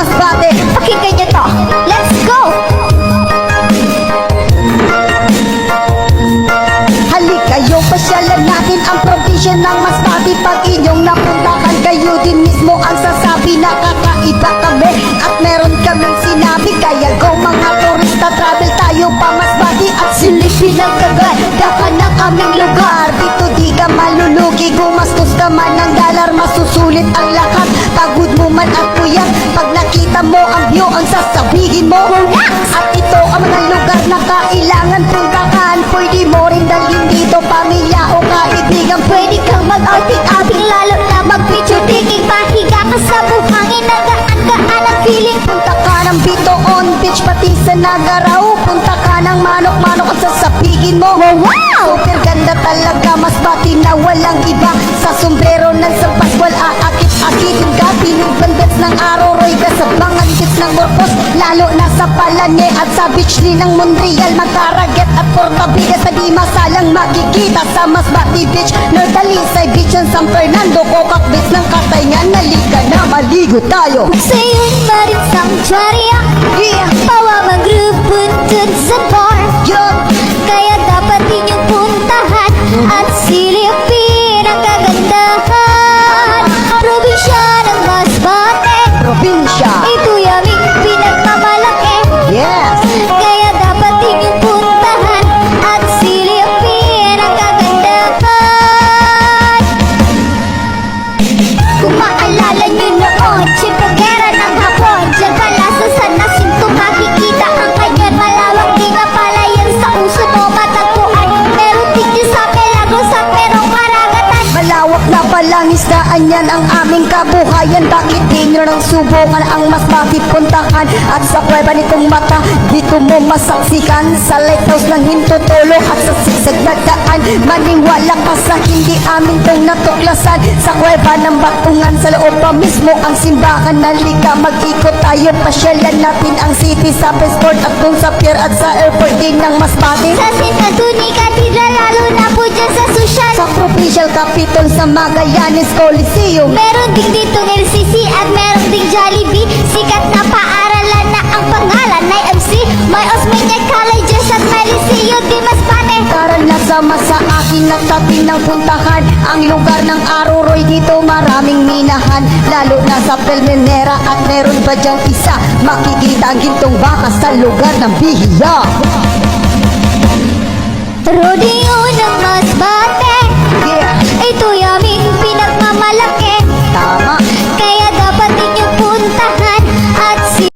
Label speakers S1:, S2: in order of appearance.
S1: Masbate
S2: Pakinggan nyo to. Let's go!
S1: Halik kayo, pasyalan natin ang probinsya ng Masbate Pag inyong napuntahan kayo din mismo ang sasabi Nakakaiba kami. At meron kaming sinabi Kaya go mga turista, travel tayo pa Masbate At silipin ang kagandahan ng aming lugar puyat Pag nakita mo ang view, ang sasabihin mo At ito ang mga lugar na kailangan puntahan Pwede mo rin dalhin dito, pamilya o kaibigan.
S2: Pwede kang mag-outing-outing lalo na mag-picture taking. Pahiga ka sa buhangin, nagaan-gaan ang feeling.
S1: Punta ka ng Bitoon Beach pati sa Nagaraw. Punta ka ng manok-manok at sasabihin mo
S2: Wow!
S1: Super ganda talaga Mas bati na walang iba Ng Aroroy ka Sa bangagit ng Morpos Lalo na sa Palane At sa din ng Montreal Magkaraget at Portabigas Sa di masalang makikita. Sa Masbati Beach Nordalisay Beach ng San Fernando Kokak Beach ng Katayngan Nalika na maligo tayo.
S2: Sa'yo'y marit sanctuary
S1: isdaan yan ang aming kabuhayan. Bakit di nyo nang subukan ang mas puntahan At sa kuweba nitong mata, dito mo masaksikan. Sa lighthouse ng hintutulo at sa sigsag na daan Maniwala ka sa hindi amin tong natuklasan. Sa kuweba ng batungan, sa loob pa mismo ang simbahan. Nalika mag-ikot tayo, pasyalan natin ang city Sa Pesport at dun sa pier at sa airport din ng Masbate
S2: Sa Sinatuni Cathedral Lalo na po dyan sa Susyal
S1: Sa provincial capital sa Magallanes Coliseum
S2: Meron din ditong LCC at meron ding Jollibee. Sikat na paaralan na ang pangalan ay MC May Osmeña Colleges at may Liceo Di Masbate
S1: Tara na sama sa akin at atin ng puntahan. Ang lugar ng Aroroy dito maraming minahan. Lalo na sa Pelmenera at meron pa dyang isa. Makikita ang gintong baka sa lugar ng Bihiya.
S2: Ng
S1: Yeah!